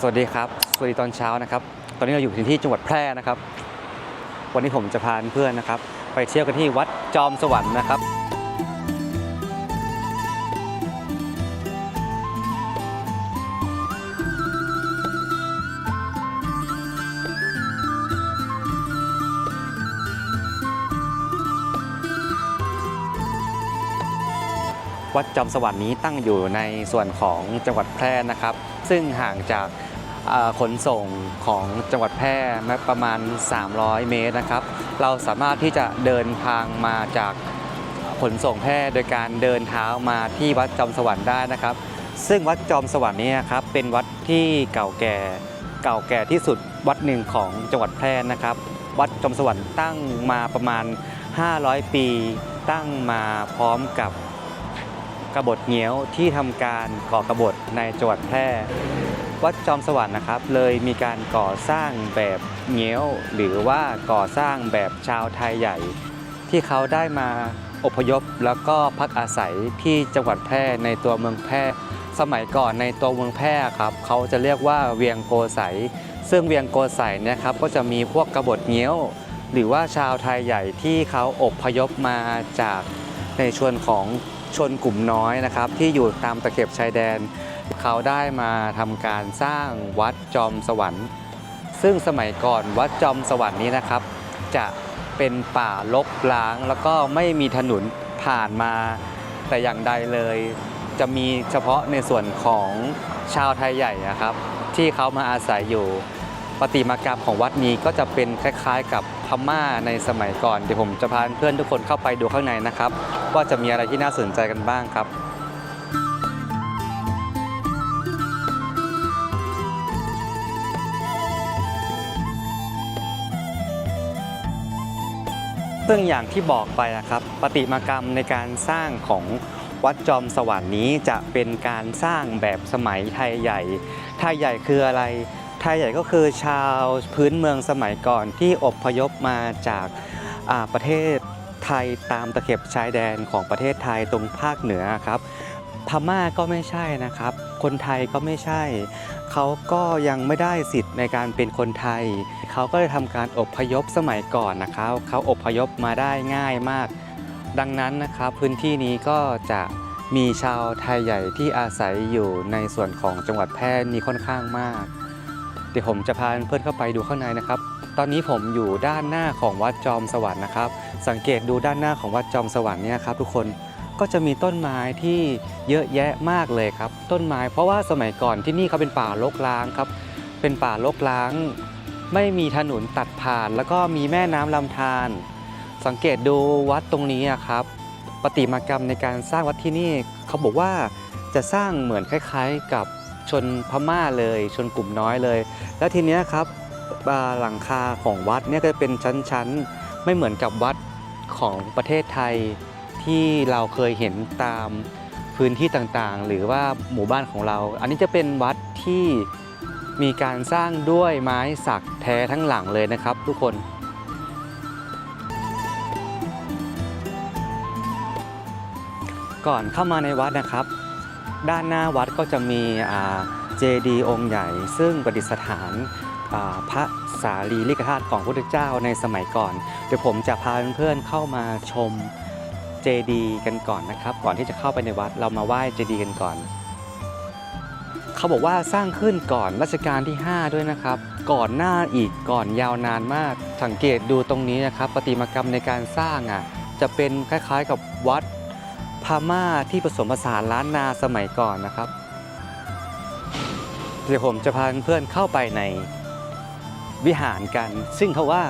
สวัสดีครับ สวัสดีตอนเช้านะครับ ตอนนี้เราอยู่ที่จังหวัดแพร่นะครับ วันนี้ผมจะพาเพื่อนนะครับ ไปเที่ยวกันที่วัดจอมสวรรค์นะครับ วัดจอมสวรรค์นี้ตั้งอยู่ในส่วนของจังหวัดแพร่นะครับ ซึ่งห่างจาก ขนส่งของจังหวัดแพร่ประมาณ 300 เมตรนะครับ เราสามารถที่จะเดินทางมาจากขนส่งแพร่โดยการเดินเท้ามาที่วัดจอมสวรรค์ได้นะครับ ซึ่งวัดจอมสวรรค์นี้ครับเป็นวัดที่เก่าแก่เก่าแก่ที่สุดวัดหนึ่งของจังหวัดแพร่นะครับ วัดจอมสวรรค์ตั้งมาประมาณ 500 ปี ตั้งมาพร้อมกับกบฏเงี้ยวที่ทำการก่อกบฏในจังหวัดแพร่ วัดจอมสวรรค์นะครับ เลยมีการก่อสร้างแบบเงี้ยว หรือว่าก่อสร้างแบบชาวไทยใหญ่ ที่เขาได้มาอพยพแล้วก็พักอาศัยที่จังหวัดแพร่ในตัวเมืองแพร่ สมัยก่อนในตัวเมืองแพร่ครับเขาจะเรียกว่าเวียงโกไสซึ่งเวียงโกไสเนี่ยครับก็จะมีพวกกบฏเงี้ยว หรือว่าชาวไทยใหญ่ที่เขาอพยพมาจากในชวนของชนกลุ่มน้อยนะครับ ที่อยู่ตามตะเข็บชายแดน เขาได้มาทำการสร้างวัดจอมสวรรค์ ซึ่งสมัยก่อนวัดจอมสวรรค์นี้นะครับ จะเป็นป่ารกร้าง แล้วก็ไม่มีถนนผ่านมาแต่อย่างใดเลย จะมีเฉพาะในส่วนของชาวไทยใหญ่นะครับ ที่เขามาอาศัยอยู่ปฏิมากรรมของวัดนี้ก็จะเป็นคล้ายๆ กับพม่าในสมัยก่อนเดี๋ยวผมจะพาเพื่อนทุกคนเข้าไปดูข้างในนะครับ ว่าจะมีอะไรที่น่าสนใจกันบ้างครับ ซึ่งอย่างที่บอกไปนะครับปฏิมากรรมในการสร้างของวัดจอมสวรรค์นี้จะเป็นการสร้างแบบสมัยไทยใหญ่ ไทยใหญ่คืออะไร ไทยใหญ่ก็คือชาวพื้นเมืองสมัยก่อนที่อพยพมาจากาประเทศไทยตามตะเข็บชายแดนของประเทศไทยตรงภาคเหนือครับพม่าก็ไม่ใช่นะครับ คนไทยก็ไม่ใช่ เขาก็ยังไม่ได้สิทธิ์ในการเป็นคนไทย เขาก็เลยทำการอพยพสมัยก่อนนะครับ เขาอพยพมาได้ง่ายมาก ดังนั้นนะครับพื้นที่นี้ก็จะมีชาวไทยใหญ่ที่อาศัยอยู่ในส่วนของจังหวัดแพร่นี้ค่อนข้างมาก เดี๋ยวผมจะพาเพื่อนเข้าไปดูข้างในนะครับ ตอนนี้ผมอยู่ด้านหน้าของวัดจอมสวรรค์นะครับ สังเกตดูด้านหน้าของวัดจอมสวรรค์เนี่ยครับทุกคน ก็จะมีต้นไม้ที่เยอะแยะมากเลยครับ ต้นไม้เพราะว่าสมัยก่อนที่นี่เขาเป็นป่ารกร้างครับ เป็นป่ารกร้าง ไม่มีถนนตัดผ่าน แล้วก็มีแม่น้ำลำธารสังเกตดูวัดตรงนี้ครับปฏิมากรรมในการสร้างวัดที่นี่เขาบอกว่าจะสร้างเหมือนคล้ายๆ กับชนพม่าเลยชนกลุ่มน้อยเลย แล้วทีนี้ครับหลังคาของวัดเนี่ยก็จะเป็นชั้นๆ ไม่เหมือนกับวัดของประเทศไทย ที่เราเคยเห็นตามพื้นที่ต่างๆ หรือว่าหมู่บ้านของเรา อันนี้จะเป็นวัดที่มีการสร้างด้วยไม้สักแท้ทั้งหลังเลยนะครับ ทุกคน ก่อนเข้ามาในวัดนะครับ ด้านหน้าวัดก็จะมีเจดีย์องค์ใหญ่ ซึ่งประดิษฐานาพระสารีริกธาตุของพระพุทธเจ้าในสมัยก่อน เดี๋ยวผมจะพาเพื่อนๆเข้ามาชม เจดีย์กันก่อนนะครับ ก่อนที่จะเข้าไปในวัดเรามาไหว้เจดีย์กันก่อน เขาบอกว่าสร้างขึ้นก่อนรัชกาลที่ 5 ด้วยนะครับ ก่อนหน้าอีกก่อนยาวนานมาก สังเกตดูตรงนี้นะครับประติมากรรมในการสร้างอะจะเป็นคล้ายๆกับวัดพม่าที่ผสมผสานล้านนาสมัยก่อนนะครับเดี๋ยวผมจะพาเพื่อนเข้าไปในวิหารกัน ซึ่งเขาว่า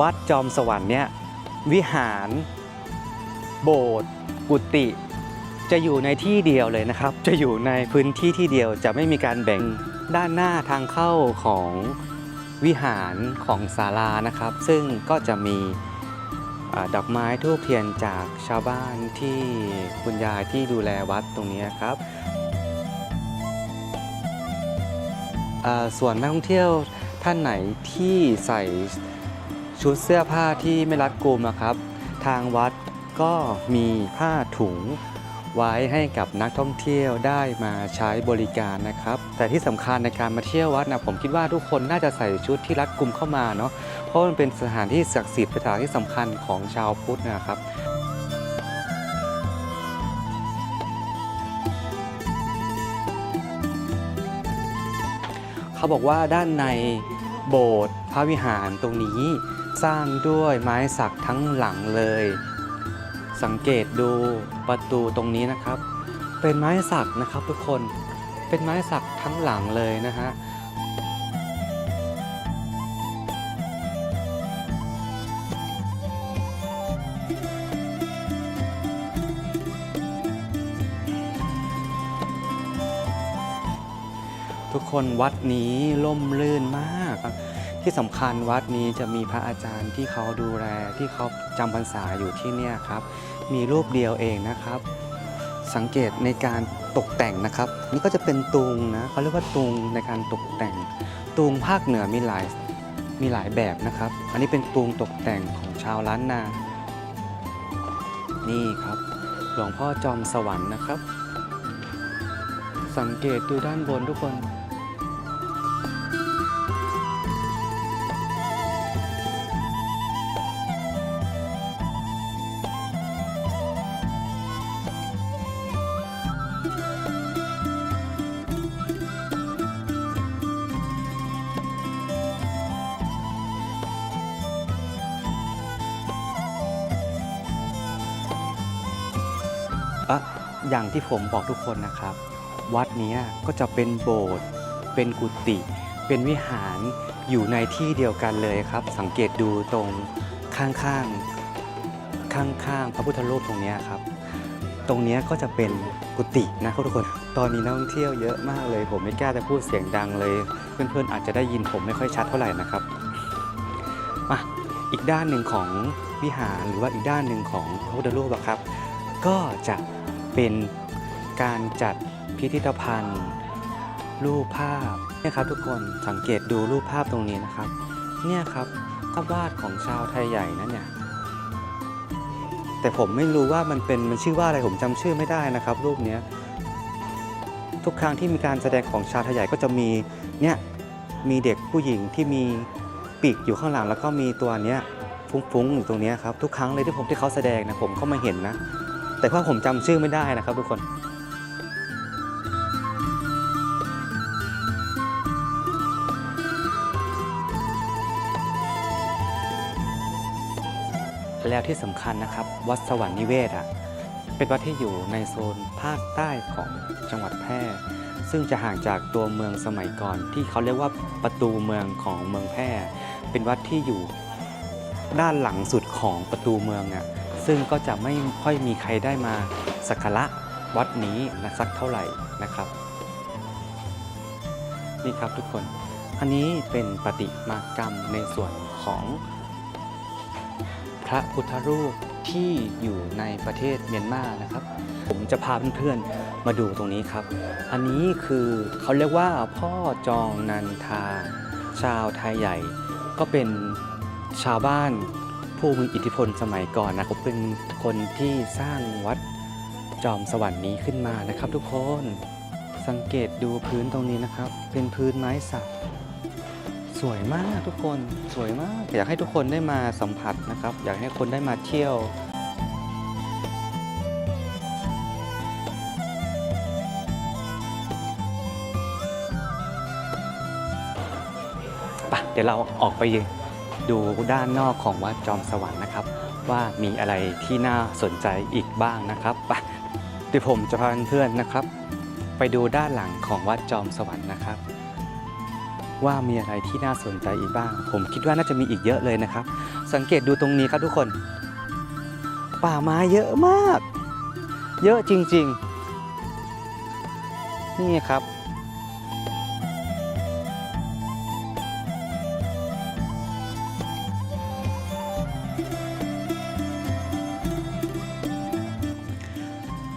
วัดจอมสวรรค์เนี่ยวิหาร โบสถ์กุฏิจะอยู่ในที่เดียวเลยนะครับ จะอยู่ในพื้นที่ที่เดียวจะไม่มีการแบ่งด้านหน้าทางเข้าของวิหารของศาลานะครับ ซึ่งก็จะมีอดอกไม้ทูบเทียนจากชาวบ้านที่คุณยายที่ดูแลวัดตรงนี้ครับส่วนนักท่องเที่ยวท่านไหนที่ใส่ชุดเสื้อผ้าที่ไม่รัดกุมนะครับ ทางวัด ก็มีผ้าถุงไว้ให้กับนักท่องเที่ยวได้มาใช้บริการนะครับ แต่ที่สำคัญในการมาเที่ยววัดนะผมคิดว่าทุกคนน่าจะใส่ชุดที่รัดกุมเข้ามาเนาะเพราะมันเป็นสถานที่ศักดิ์สิทธิ์เป็นสถานที่สำคัญของชาวพุทธนะครับเขาบอกว่าด้านในโบสถ์พระวิหารตรงนี้ สร้างด้วยไม้สักทั้งหลังเลย สังเกตดูประตูตรงนี้นะครับ เป็นไม้สักนะครับทุกคนเป็นไม้สักทั้งหลังเลยนะฮะทุกคนวัดนี้ล่มลื่นมากครับ ที่สำคัญวัดนี้จะมีพระอาจารย์ที่เขาดูแลที่เขาจำพรรษาอยู่ที่เนี่ยครับ มีรูปเดียวเองนะครับ สังเกตในการตกแต่งนะครับ นี่ก็จะเป็นตุงนะเขาเรียกว่าตุงในการตกแต่ง ตุงภาคเหนือมีหลายมีหลายแบบนะครับ อันนี้เป็นตุงตกแต่งของชาวล้านนา นี่ครับ หลวงพ่อจอมสวรรค์นะครับ สังเกตดูด้านบนทุกคน อะอย่างที่ผมบอกทุกคนนะครับ วัดนี้ก็จะเป็นโบสถ์เป็นกุฏิเป็นวิหารอยู่ในที่เดียวกันเลยครับ สังเกตดูตรงข้างๆข้างๆพระพุทธรูปตรงนี้ครับ ตรงนี้ก็จะเป็นกุฏินะครับทุกคน ตอนนี้นักท่องเที่ยวเยอะมากเลย ผมไม่กล้าจะพูดเสียงดังเลย เพื่อนๆอาจจะได้ยินผมไม่ค่อยชัดเท่าไหร่นะครับมาอีกด้านหนึ่งของวิหารหรือว่าอีกด้านหนึ่งของพระพุทธรูปครับ ก็จะเป็นการจัดพิพิธภัณฑ์ รูปภาพเนี่ยครับทุกคนสังเกตดูรูปภาพตรงนี้นะครับ เนี่ยครับภาพวาดของชาวไทยใหญ่นั่นเนี่ยแต่ผมไม่รู้ว่ามันเป็นมันชื่อว่าอะไรผมจำชื่อไม่ได้นะครับ รูปเนี้ยทุกครั้งที่มีการแสดงของชาวไทยใหญ่ก็จะมีเนี่ยมีเด็กผู้หญิงที่มีปีกอยู่ข้างหลังแล้วก็มีตัวเนี้ยฟุ้งๆอยู่ตรงนี้ครับทุกครั้งเลยที่ผมที่เขาแสดงนะผมก็มาเห็นนะ แต่ว่าผมจำชื่อไม่ได้นะครับทุกคน แล้วที่สำคัญนะครับ วัดสวรรค์นิเวศอะเป็นวัดที่อยู่ในโซนภาคใต้ของจังหวัดแพร่ ซึ่งจะห่างจากตัวเมืองสมัยก่อน ที่เขาเรียกว่าประตูเมืองของเมืองแพร่ เป็นวัดที่อยู่ด้านหลังสุดของประตูเมืองอะ ซึ่งก็จะไม่ค่อยมีใครได้มาสักการะวัดนี้นะสักเท่าไหร่นะครับ นี่ครับทุกคน อันนี้เป็นปฏิมากรรมในส่วนของพระพุทธรูปที่อยู่ในประเทศเมียนมานะครับ ผมจะพาเพื่อนๆมาดูตรงนี้ครับ อันนี้คือเขาเรียกว่าพ่อจองนันทา ชาวไทยใหญ่ ก็เป็นชาวบ้าน ผู้มีอิทธิพลสมัยก่อนนะครับเป็นคนที่สร้างวัดจอมสวรรค์นี้ขึ้นมานะครับ ทุกคนสังเกตดูพื้นตรงนี้นะครับ เป็นพื้นไม้สักสวยมากทุกคนสวยมาก อยากให้ทุกคนได้มาสัมผัสนะครับ อยากให้คนได้มาเที่ยวไปเดี๋ยวเราออกไป ดูด้านนอกของวัดจอมสวรรค์นะครับ ว่ามีอะไรที่น่าสนใจอีกบ้างนะครับไปเดี๋ยวผมจะพาเพื่อนนะครับ ไปดูด้านหลังของวัดจอมสวรรค์นะครับ ว่ามีอะไรที่น่าสนใจอีกบ้าง ผมคิดว่าน่าจะมีอีกเยอะเลยนะครับ สังเกตดูตรงนี้ครับทุกคน ป่าไม้เยอะมาก เยอะจริง ๆ นี่ครับ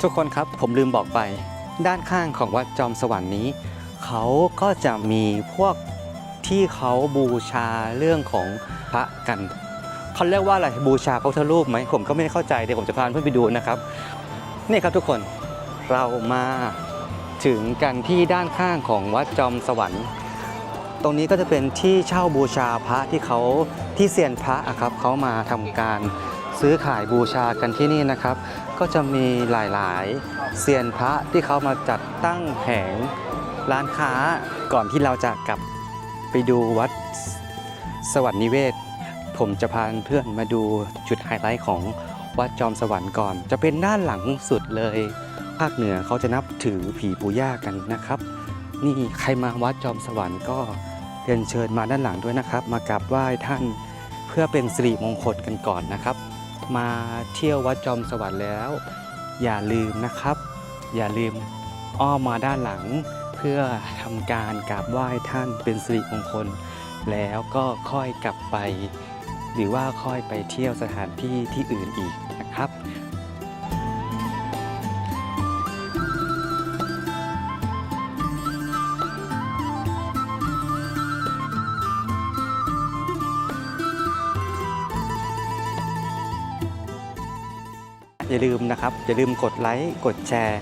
ทุกคนครับผมลืมบอกไป ด้านข้างของวัดจอมสวรรค์นี้ เขาก็จะมีพวกที่เขาบูชาเรื่องของพระกันเขาเรียกว่าอะไรบูชาพระพุทธรูปไหมผมก็ไม่เข้าใจเดี๋ยวผมจะพาเพื่อนไปดูนะครับนี่ครับทุกคนเรามาถึงกันที่ด้านข้างของวัดจอมสวรรค์ ตรงนี้ก็จะเป็นที่เช่าบูชาพระที่เขาที่เซียนพระอะครับเขามาทำการ ซื้อขายบูชากันที่นี่นะครับ ก็จะมีหลายๆเซียนพระที่เขามาจัดตั้งแผงร้านค้าก่อนที่เราจะกลับไปดูวัดสวรรค์นิเวศ ผมจะพาเพื่อนมาดูจุดไฮไลท์ของวัดจอมสวรรค์ก่อน จะเป็นด้านหลังสุดเลย ภาคเหนือเขาจะนับถือผีปู่ย่ากันนะครับ นี่ใครมาวัดจอมสวรรค์ก็เรียนเชิญมาด้านหลังด้วยนะครับ มากราบไหว้ท่านเพื่อเป็นสิริมงคลกันก่อนนะครับ มาเที่ยววัดจอมสวัสดิ์แล้ว อย่าลืมนะครับ อย่าลืมอ้อมมาด้านหลัง เพื่อทำการกราบไหว้ท่านเป็นสิริมงคล แล้วก็ค่อยกลับไป หรือว่าค่อยไปเที่ยวสถานที่ที่อื่นอีกนะครับ อย่าลืมนะครับ อย่าลืมกดไลค์กดแชร์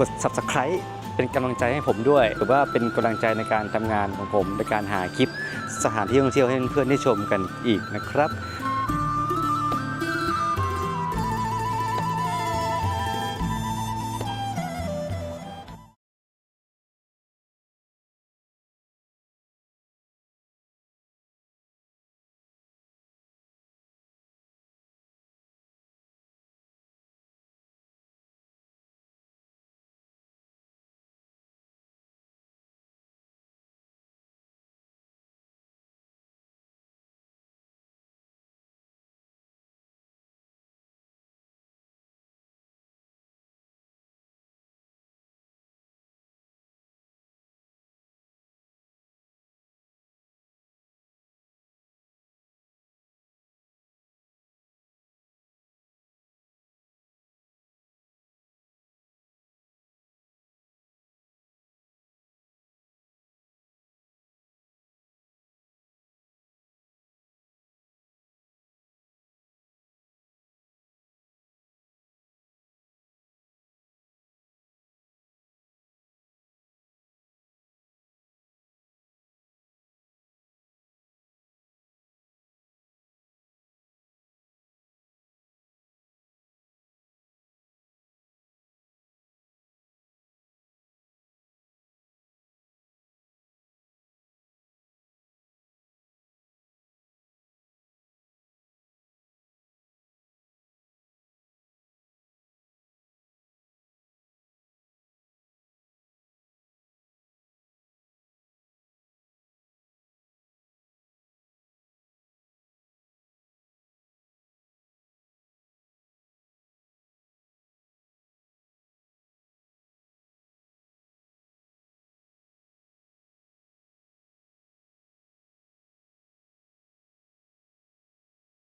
กด Subscribe เป็นกำลังใจให้ผมด้วย หรือว่าเป็นกำลังใจในการทำงานของผมในการหาคลิปสถานที่ท่องเที่ยวให้เพื่อนๆได้ชมกันอีกนะครับ